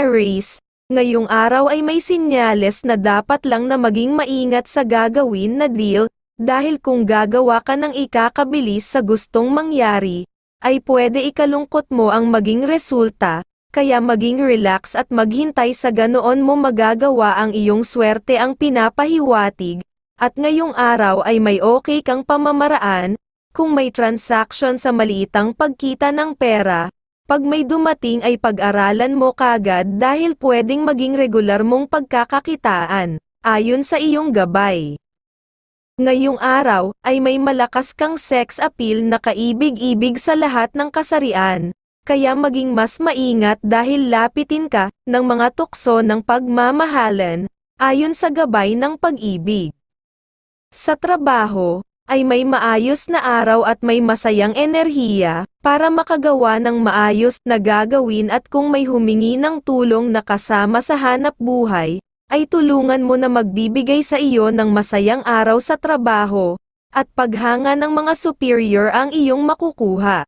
Aries, ngayong araw ay may sinyales na dapat lang na maging maingat sa gagawin na deal, dahil kung gagawa ka ng ikakabilis sa gustong mangyari, ay pwede ikalungkot mo ang maging resulta, kaya maging relax at maghintay sa ganoon mo magagawa ang iyong swerte ang pinapahiwatig, at ngayong araw ay may okay kang pamamaraan, kung may transaction sa maliitang pagkita ng pera, pag may dumating ay pag-aralan mo kagad dahil pwedeng maging regular mong pagkakakitaan, ayon sa iyong gabay. Ngayong araw, ay may malakas kang sex appeal na kaibig-ibig sa lahat ng kasarian, kaya maging mas maingat dahil lapitin ka ng mga tukso ng pagmamahalan, ayon sa gabay ng pag-ibig. Sa trabaho, ay may maayos na araw at may masayang enerhiya, para makagawa ng maayos na gagawin at kung may humingi ng tulong na kasama sa hanap buhay, ay tulungan mo na magbibigay sa iyo ng masayang araw sa trabaho, at paghanga ng mga superior ang iyong makukuha.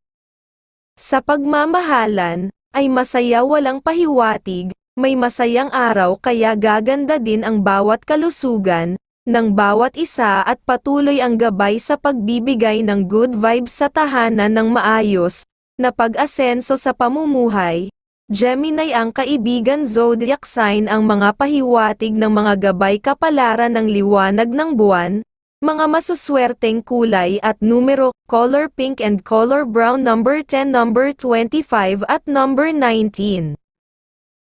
Sa pagmamahalan, ay masaya walang pahiwatig, may masayang araw kaya gaganda din ang bawat kalusugan, ng bawat isa at patuloy ang gabay sa pagbibigay ng good vibes sa tahanan ng maayos, na pag-asenso sa pamumuhay. Gemini ang kaibigan zodiac sign ang mga pahiwatig ng mga gabay kapalaran ng liwanag ng buwan, mga masuswerteng kulay at numero, color pink and color brown number 10 number 25 at number 19.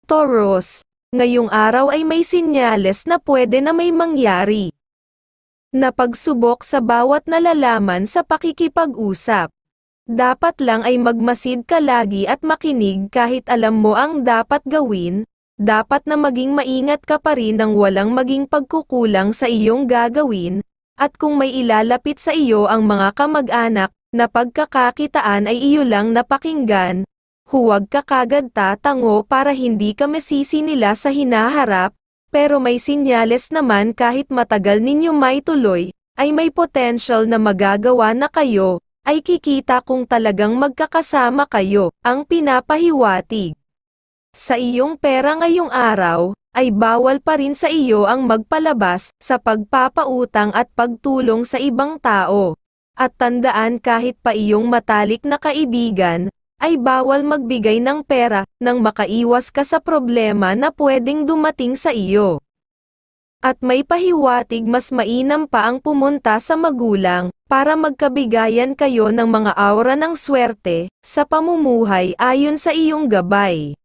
Taurus, ngayong araw ay may sinyales na pwede na may mangyari. Na pagsubok sa bawat nalalaman sa pakikipag-usap. Dapat lang ay magmasid ka lagi at makinig kahit alam mo ang dapat gawin, dapat na maging maingat ka pa rin nang walang maging pagkukulang sa iyong gagawin, at kung may ilalapit sa iyo ang mga kamag-anak, na pagkakakitaan ay iyo lang napakinggan, huwag ka kagad tatango para hindi ka masisi nila sa hinaharap, pero may sinyales naman kahit matagal ninyo maituloy, ay may potential na magagawa na kayo, ay kikita kung talagang magkakasama kayo, ang pinapahiwatig. Sa iyong pera ngayong araw, ay bawal pa rin sa iyo ang magpalabas sa pagpapautang at pagtulong sa ibang tao. At tandaan kahit pa iyong matalik na kaibigan, ay bawal magbigay ng pera nang makaiwas ka sa problema na pwedeng dumating sa iyo. At may pahiwatig mas mainam pa ang pumunta sa magulang, para magkabigayan kayo ng mga aura ng swerte, sa pamumuhay ayon sa iyong gabay.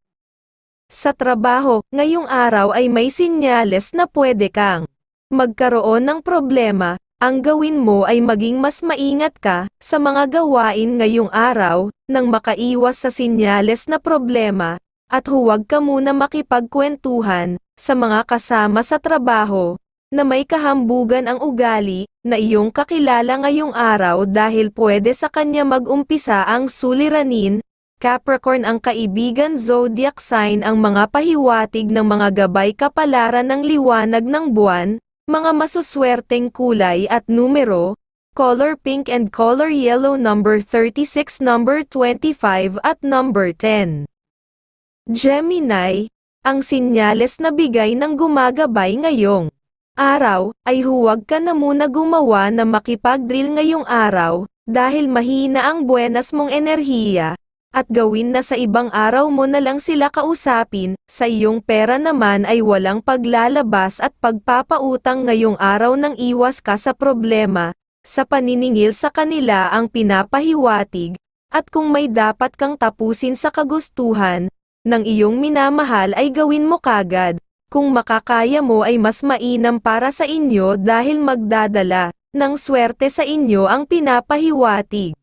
Sa trabaho, ngayong araw ay may sinyales na pwede kang magkaroon ng problema, ang gawin mo ay maging mas maingat ka sa mga gawain ngayong araw, nang makaiwas sa sinyales na problema, at huwag ka muna makipagkwentuhan sa mga kasama sa trabaho, na may kahambugan ang ugali, na iyong kakilala ngayong araw dahil pwede sa kanya mag-umpisa ang suliranin, Capricorn ang kaibigan zodiac sign ang mga pahiwatig ng mga gabay kapalaran ng liwanag ng buwan, mga masuswerteng kulay at numero, color pink and color yellow number 36 number 25 at number 10. Gemini, ang sinyales na bigay ng gumagabay ngayong araw, ay huwag ka na muna gumawa na makipag-drill ngayong araw, dahil mahina ang buenas mong enerhiya, at gawin na sa ibang araw mo na lang sila kausapin, sa iyong pera naman ay walang paglalabas at pagpapautang ngayong araw nang iwas ka sa problema, sa paniningil sa kanila ang pinapahiwatig, at kung may dapat kang tapusin sa kagustuhan, ng iyong minamahal ay gawin mo kagad, kung makakaya mo ay mas mainam para sa inyo dahil magdadala, ng swerte sa inyo ang pinapahiwatig.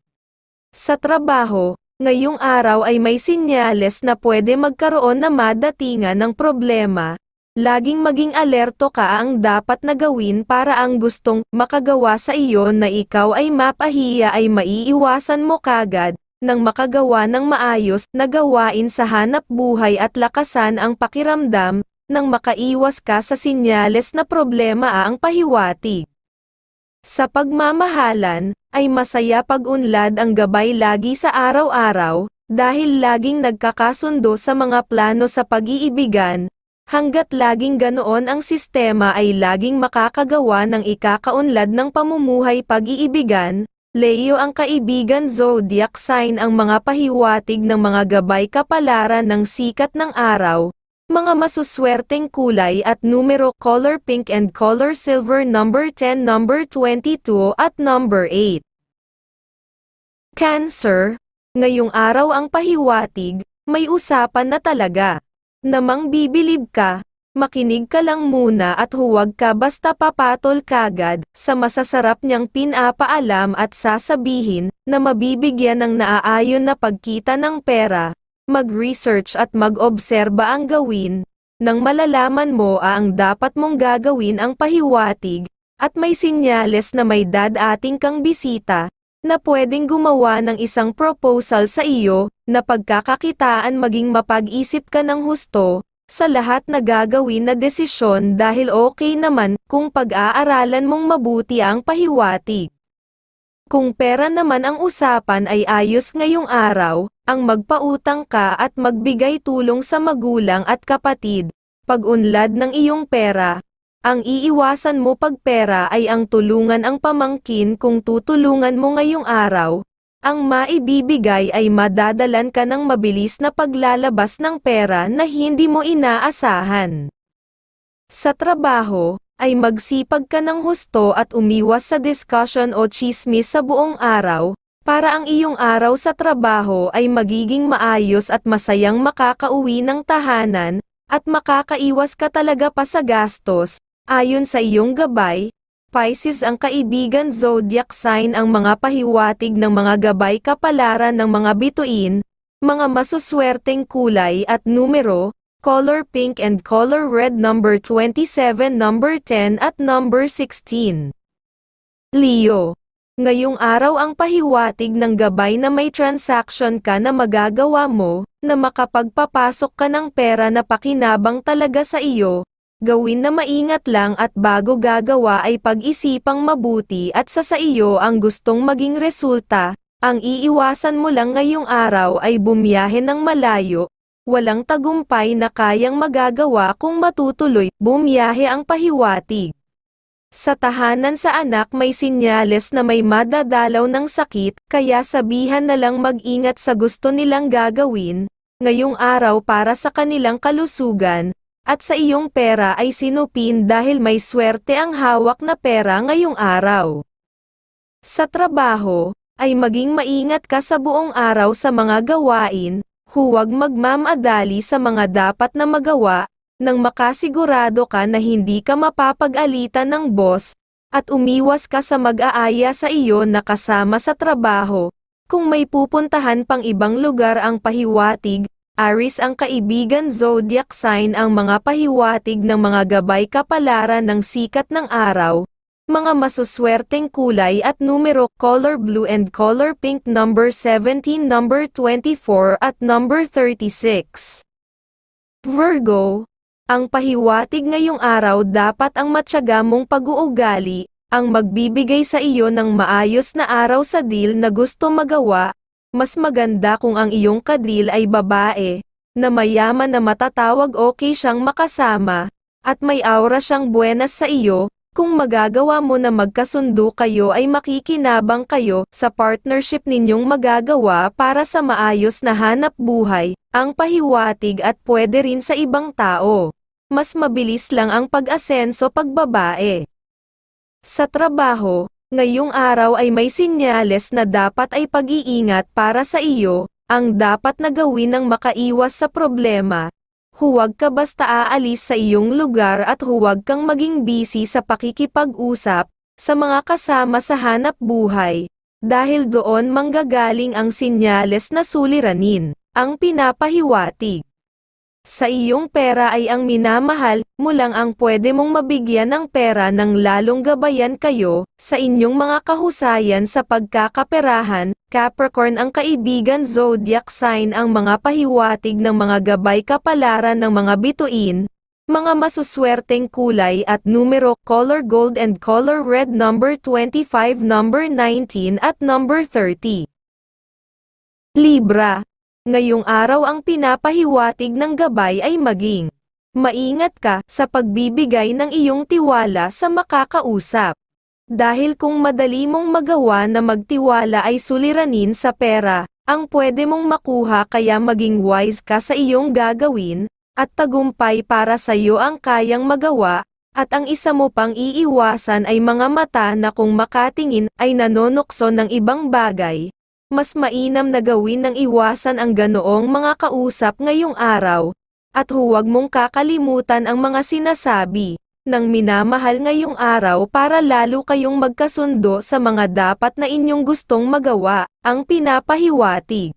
Sa trabaho, ngayong araw ay may sinyales na pwede magkaroon na madatingan ng problema. Laging maging alerto ka ang dapat na gawin para ang gustong makagawa sa iyo na ikaw ay mapahiya ay maiiwasan mo kagad, nang makagawa ng maayos na gawain sa hanap buhay at lakasan ang pakiramdam, nang makaiwas ka sa sinyales na problema ang pahiwatig. Sa pagmamahalan, ay masaya pag-unlad ang gabay lagi sa araw-araw, dahil laging nagkakasundo sa mga plano sa pag-iibigan, hanggat laging ganoon ang sistema ay laging makakagawa ng ikakaunlad ng pamumuhay pag-iibigan, Leo ang kaibigan zodiac sign ang mga pahiwatig ng mga gabay kapalaran ng sikat ng araw, mga masuswerteng kulay at numero color pink and color silver number 10 number 22 at number 8. Cancer, ngayong araw ang pahiwatig, may usapan na talaga. Namang bibilib ka, makinig ka lang muna at huwag ka basta papatol kagad sa masasarap niyang pinapaalam at sasabihin na mabibigyan ng naaayon na pagkita ng pera, mag-research at mag-obserba ang gawin, nang malalaman mo ang dapat mong gagawin ang pahiwatig, at may sinyales na may dadating kang bisita, na pwedeng gumawa ng isang proposal sa iyo, na pagkakakitaan maging mapag-isip ka ng husto, sa lahat na gagawin na desisyon dahil okay naman kung pag-aaralan mong mabuti ang pahiwatig. Kung pera naman ang usapan ay ayos ngayong araw, ang magpautang ka at magbigay tulong sa magulang at kapatid, pag-unlad ng iyong pera, ang iiwasan mo pag pera ay ang tulungan ang pamangkin kung tutulungan mo ngayong araw, ang maibibigay ay madadalan ka ng mabilis na paglalabas ng pera na hindi mo inaasahan. Sa trabaho, ay magsipag ka ng husto at umiwas sa discussion o chismis sa buong araw, para ang iyong araw sa trabaho ay magiging maayos at masayang makakauwi ng tahanan, at makakaiwas ka talaga pa sa gastos, ayon sa iyong gabay, Pisces ang kaibigan zodiac sign ang mga pahiwatig ng mga gabay kapalaran ng mga bituin, mga masuswerteng kulay at numero, color pink and color red number 27 number 10 at number 16. Leo Ngayong araw ang pahiwatig ng gabay na may transaction ka na magagawa mo, na makapagpapasok ka ng pera na pakinabang talaga sa iyo, gawin na maingat lang at bago gagawa ay pag-isipang mabuti at sa sa iyo ang gustong maging resulta, ang iiwasan mo lang ngayong araw ay bumiyahe ng malayo, walang tagumpay na kayang magagawa kung matutuloy, bumiyahe ang pahiwatig. Sa tahanan sa anak may sinyales na may madadalaw ng sakit, kaya sabihan na lang mag-ingat sa gusto nilang gagawin, ngayong araw para sa kanilang kalusugan, at sa iyong pera ay sinupin dahil may swerte ang hawak na pera ngayong araw. Sa trabaho, ay maging maingat ka sa buong araw sa mga gawain, huwag magmamadali sa mga dapat na magawa, nang makasigurado ka na hindi ka mapapag-alitan ng boss, at umiwas ka sa mag-aaya sa iyo na kasama sa trabaho. Kung may pupuntahan pang ibang lugar ang pahiwatig, Aris ang kaibigan zodiac sign ang mga pahiwatig ng mga gabay kapalaran ng sikat ng araw, mga masuswerteng kulay at numero color blue and color pink number 17 number 24 at number 36. Virgo, ang pahiwatig ngayong araw dapat ang matyaga mong pag-uugali, ang magbibigay sa iyo ng maayos na araw sa deal na gusto magawa, mas maganda kung ang iyong kadil ay babae, na mayaman na matatawag okay siyang makasama, at may aura siyang buenas sa iyo, kung magagawa mo na magkasundo kayo ay makikinabang kayo sa partnership ninyong magagawa para sa maayos na hanap buhay, ang pahiwatig at pwede rin sa ibang tao. Mas mabilis lang ang pag-asenso pagbabae. Sa trabaho, ngayong araw ay may sinyales na dapat ay pag-iingat para sa iyo, ang dapat na gawin ng makaiwas sa problema. Huwag ka basta aalis sa iyong lugar at huwag kang maging busy sa pakikipag-usap sa mga kasama sa hanap buhay, dahil doon manggagaling ang sinyales na suliranin ang pinapahiwatig. Sa iyong pera ay ang minamahal, mo lang ang pwede mong mabigyan ng pera ng lalong gabayan kayo, sa inyong mga kahusayan sa pagkakaperahan, Capricorn ang kaibigan zodiac sign ang mga pahiwatig ng mga gabay kapalaran ng mga bituin, mga masuswerteng kulay at numero color gold and color red number 25 number 19 at number 30. Libra, Ngayong araw ang pinapahiwatig ng gabay ay maging maingat ka sa pagbibigay ng iyong tiwala sa makakausap. Dahil kung madali mong magawa na magtiwala ay suliranin sa pera, ang pwede mong makuha kaya maging wise ka sa iyong gagawin, at tagumpay para sa iyo ang kayang magawa, at ang isa mo pang iiwasan ay mga mata na kung makatingin ay nanonokso ng ibang bagay. Mas mainam na gawin ng iwasan ang ganoong mga kausap ngayong araw, at huwag mong kakalimutan ang mga sinasabi ng minamahal ngayong araw para lalo kayong magkasundo sa mga dapat na inyong gustong magawa, ang pinapahiwatig.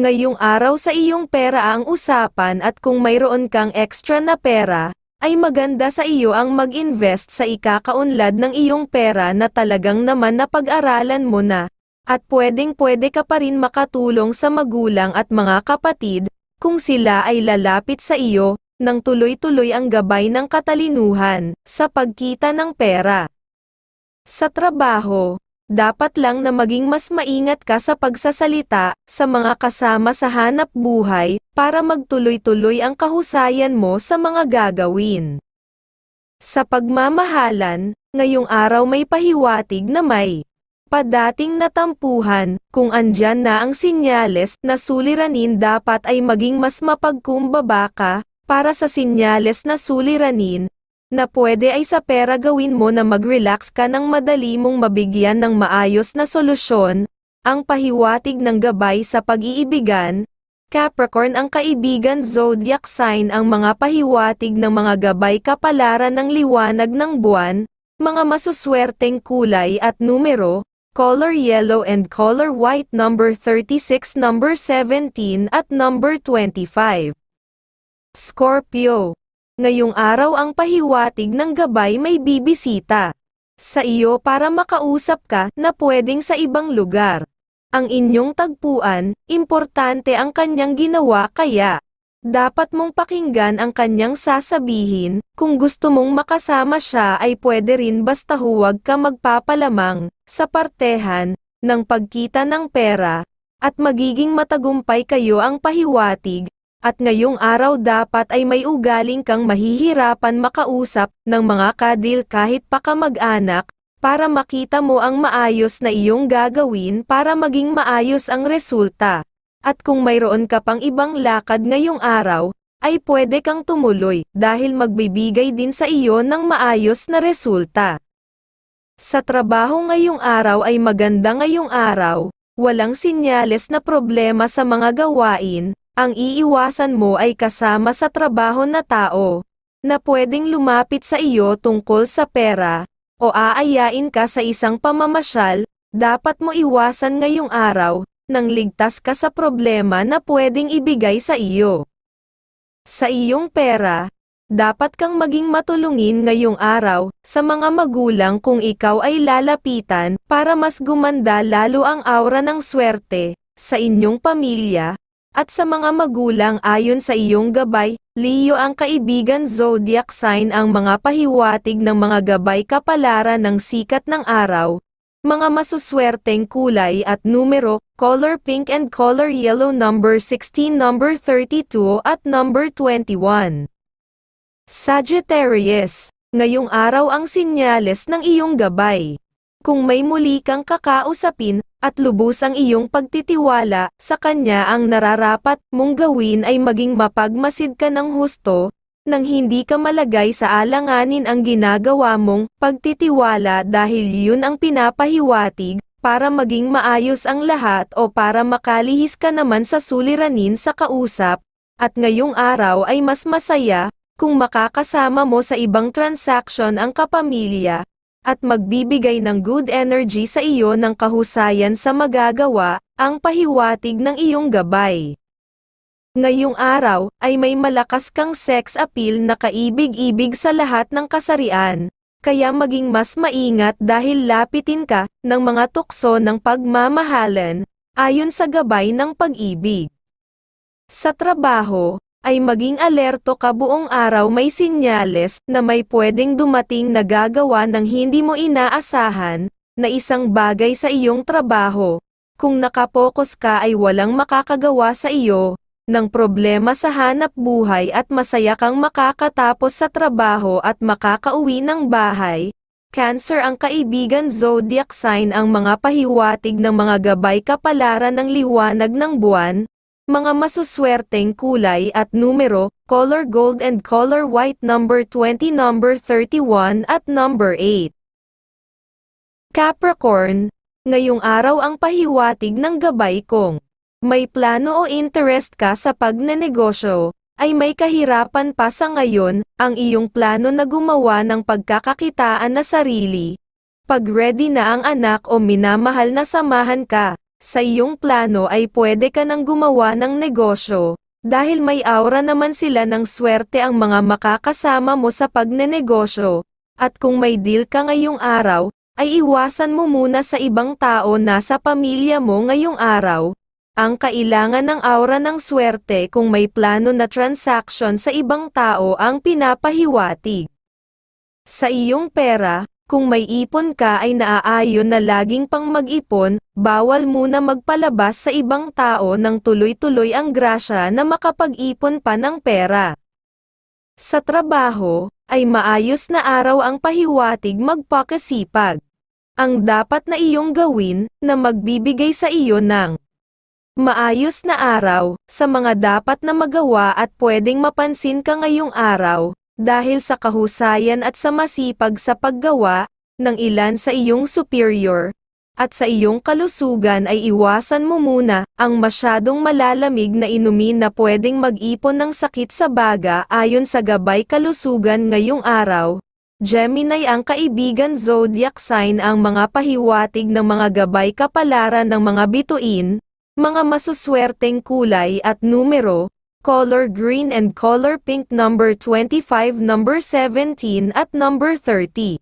Ngayong araw sa iyong pera ang usapan at kung mayroon kang extra na pera, ay maganda sa iyo ang mag-invest sa ikakaunlad ng iyong pera na talagang naman napag-aralan mo na, at pwedeng pwede ka pa rin makatulong sa magulang at mga kapatid, kung sila ay lalapit sa iyo, nang tuloy-tuloy ang gabay ng katalinuhan, sa pagkita ng pera. Sa trabaho, dapat lang na maging mas maingat ka sa pagsasalita, sa mga kasama sa hanap buhay, para magtuloy-tuloy ang kahusayan mo sa mga gagawin. Sa pagmamahalan, ngayong araw may pahiwatig na may padating natampuhan, kung andyan na ang sinyales na suliranin dapat ay maging mas mapagkumbaba ka, para sa sinyales na suliranin, na pwede ay sa pera gawin mo na mag-relax ka ng madali mong mabigyan ng maayos na solusyon, ang pahiwatig ng gabay sa pag-iibigan, Capricorn ang kaibigan zodiac sign ang mga pahiwatig ng mga gabay kapalaran ng liwanag ng buwan, mga masuswerteng kulay at numero, color yellow and color white number 36 number 17 at number 25. Scorpio. Ngayong araw ang pahiwatig ng gabay may bibisita sa iyo para makausap ka na pwedeng sa ibang lugar. Ang inyong tagpuan, importante ang kanyang ginawa kaya dapat mong pakinggan ang kanyang sasabihin, kung gusto mong makasama siya ay pwede rin basta huwag ka magpapalamang sa partehan ng pagkita ng pera at magiging matagumpay kayo ang pahiwatig at ngayong araw dapat ay may ugaling kang mahihirapan makausap ng mga kadil kahit pa kamag-anak, para makita mo ang maayos na iyong gagawin para maging maayos ang resulta. At kung mayroon ka pang ibang lakad ngayong araw, ay pwede kang tumuloy dahil magbibigay din sa iyo ng maayos na resulta. Sa trabaho ngayong araw ay maganda ngayong araw, walang sinyales na problema sa mga gawain, ang iiwasan mo ay kasama sa trabaho na tao, na pwedeng lumapit sa iyo tungkol sa pera, o aayain ka sa isang pamamasyal, dapat mo iwasan ngayong araw, nang ligtas ka sa problema na pwedeng ibigay sa iyo. Sa iyong pera, dapat kang maging matulungin ngayong araw, sa mga magulang kung ikaw ay lalapitan, para mas gumanda lalo ang aura ng swerte, sa inyong pamilya, at sa mga magulang ayon sa iyong gabay, Leo ang kaibigan zodiac sign ang mga pahiwatig ng mga gabay kapalaran ng sikat ng araw, mga masuswerteng kulay at numero, color pink and color yellow number 16 number 32 at number 21. Sagittarius, ngayong araw ang sinyales ng iyong gabay. Kung may muli kang kakausapin, at lubos ang iyong pagtitiwala sa kanya ang nararapat mong gawin ay maging mapagmasid ka ng husto, nang hindi ka malagay sa alanganin ang ginagawa mong pagtitiwala dahil yun ang pinapahiwatig, para maging maayos ang lahat o para makalihis ka naman sa suliranin sa kausap, at ngayong araw ay mas masaya, kung makakasama mo sa ibang transaction ang kapamilya, at magbibigay ng good energy sa iyo ng kahusayan sa magagawa, ang pahiwatig ng iyong gabay. Ngayong araw, ay may malakas kang sex appeal na kaibig-ibig sa lahat ng kasarian, kaya maging mas maingat dahil lapitin ka ng mga tukso ng pagmamahalan, ayon sa gabay ng pag-ibig. Sa trabaho, ay maging alerto ka buong araw may sinyales na may pwedeng dumating na gagawa ng hindi mo inaasahan, na isang bagay sa iyong trabaho, kung nakapokus ka ay walang makakagawa sa iyo, ng problema sa hanap buhay at masaya kang makakatapos sa trabaho at makakauwi ng bahay. Cancer ang kaibigan zodiac sign ang mga pahiwatig ng mga gabay kapalaran ng liwanag ng buwan, mga masuswerteng kulay at numero, color gold and color white number 20 number 31 at number 8. Capricorn, ngayong araw ang pahiwatig ng gabay kong may plano o interest ka sa pagnenegosyo, ay may kahirapan pa sa ngayon, ang iyong plano na gumawa ng pagkakakitaan na sarili. Pag ready na ang anak o minamahal na samahan ka, sa iyong plano ay pwede ka nang gumawa ng negosyo, dahil may aura naman sila ng swerte ang mga makakasama mo sa pagnenegosyo, at kung may deal ka ngayong araw, ay iwasan mo muna sa ibang tao na sa pamilya mo ngayong araw, ang kailangan ng aura ng swerte kung may plano na transaction sa ibang tao ang pinapahiwatig. Sa iyong pera, kung may ipon ka ay naaayon na laging pang mag-ipon, bawal muna magpalabas sa ibang tao ng tuloy-tuloy ang grasya na makapag-ipon pa ng pera. Sa trabaho, ay maayos na araw ang pahiwatig magpakasipag. Ang dapat na iyong gawin, na magbibigay sa iyo ng Maayos na araw, sa mga dapat na magawa at pwedeng mapansin ka ngayong araw, dahil sa kahusayan at sa masipag sa paggawa, ng ilan sa iyong superior, at sa iyong kalusugan ay iwasan mo muna, ang masyadong malalamig na inumin na pwedeng mag-ipon ng sakit sa baga ayon sa gabay kalusugan ngayong araw. Gemini ang kaibigan zodiac sign ang mga pahiwatig ng mga gabay kapalaran ng mga bituin, mga masuswerteng kulay at numero, color green and color pink number 25 number 17 at number 30.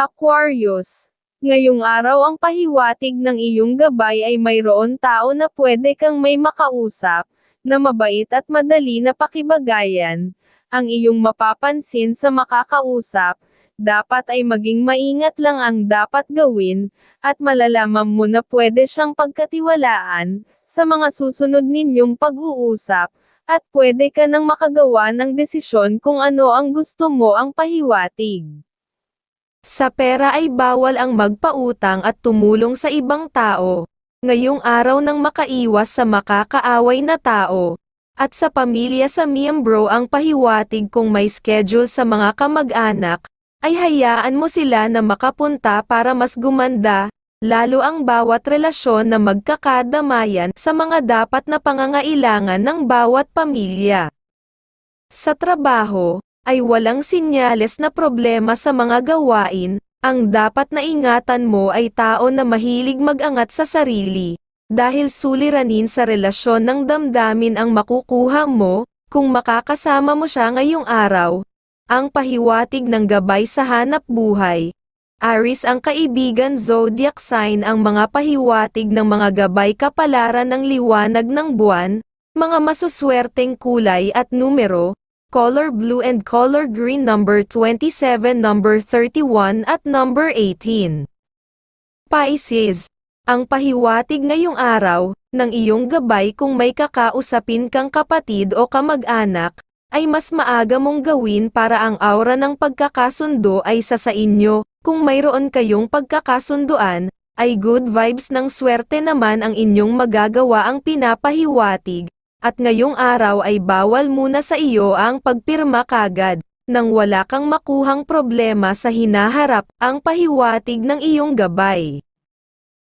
Aquarius. Ngayong araw ang pahiwatig ng iyong gabay ay mayroon tao na pwede kang may makausap, na mabait at madali na pakibagayan, ang iyong mapapansin sa makakausap, dapat ay maging maingat lang ang dapat gawin, at malalaman mo na pwede siyang pagkatiwalaan, sa mga susunod ninyong pag-uusap, at pwede ka nang makagawa ng desisyon kung ano ang gusto mo ang pahiwatig. Sa pera ay bawal ang magpautang at tumulong sa ibang tao. Ngayong araw nang makaiwas sa makakaaway na tao. At sa pamilya sa miyembro ang pahiwatig kung may schedule sa mga kamag-anak, ay hayaan mo sila na makapunta para mas gumanda, lalo ang bawat relasyon na magkakadamayan sa mga dapat na pangangailangan ng bawat pamilya. Sa trabaho, ay walang sinyales na problema sa mga gawain, ang dapat na ingatan mo ay tao na mahilig magangat sa sarili, dahil suliranin sa relasyon ng damdamin ang makukuha mo, kung makakasama mo siya ngayong araw, ang pahiwatig ng gabay sa hanap buhay. Aris ang kaibigan zodiac sign ang mga pahiwatig ng mga gabay kapalaran ng liwanag ng buwan, mga masuswerteng kulay at numero, color blue and color green number 27 number 31 at number 18. Pisces, ang pahiwatig ngayong araw, ng iyong gabay kung may kakausapin kang kapatid o kamag-anak, ay mas maaga mong gawin para ang aura ng pagkakasundo ay sa sa inyo, kung mayroon kayong pagkakasunduan, ay good vibes ng swerte naman ang inyong magagawa ang pinapahiwatig, at ngayong araw ay bawal muna sa iyo ang pagpirma kagad, nang wala kang makuhang problema sa hinaharap, ang pahiwatig ng iyong gabay.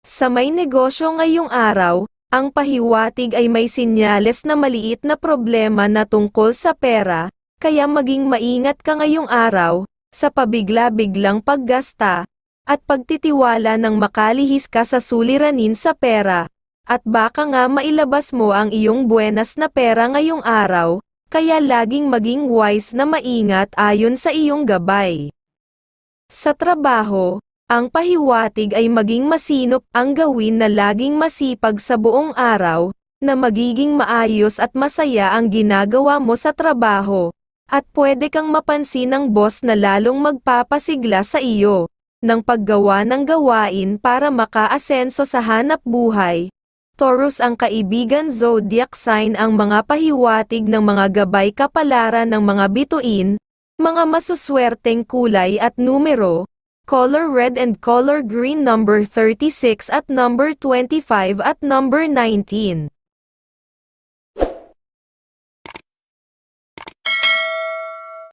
Sa may negosyo ngayong araw, ang pahiwatig ay may sinyales na maliit na problema na tungkol sa pera, kaya maging maingat ka ngayong araw, sa pabigla-biglang paggasta, at pagtitiwala ng makalihis ka sa suliranin sa pera, at baka nga mailabas mo ang iyong buenas na pera ngayong araw, kaya laging maging wise na maingat ayon sa iyong gabay. Sa trabaho, ang pahiwatig ay maging masinop ang gawin na laging masipag sa buong araw, na magiging maayos at masaya ang ginagawa mo sa trabaho. At pwede kang mapansin ng boss na lalong magpapasigla sa iyo, ng paggawa ng gawain para makaasenso sa hanap buhay. Taurus ang kaibigan zodiac sign ang mga pahiwatig ng mga gabay kapalaran ng mga bituin, mga masuswerteng kulay at numero, color red and color green number 36 at number 25 at number 19.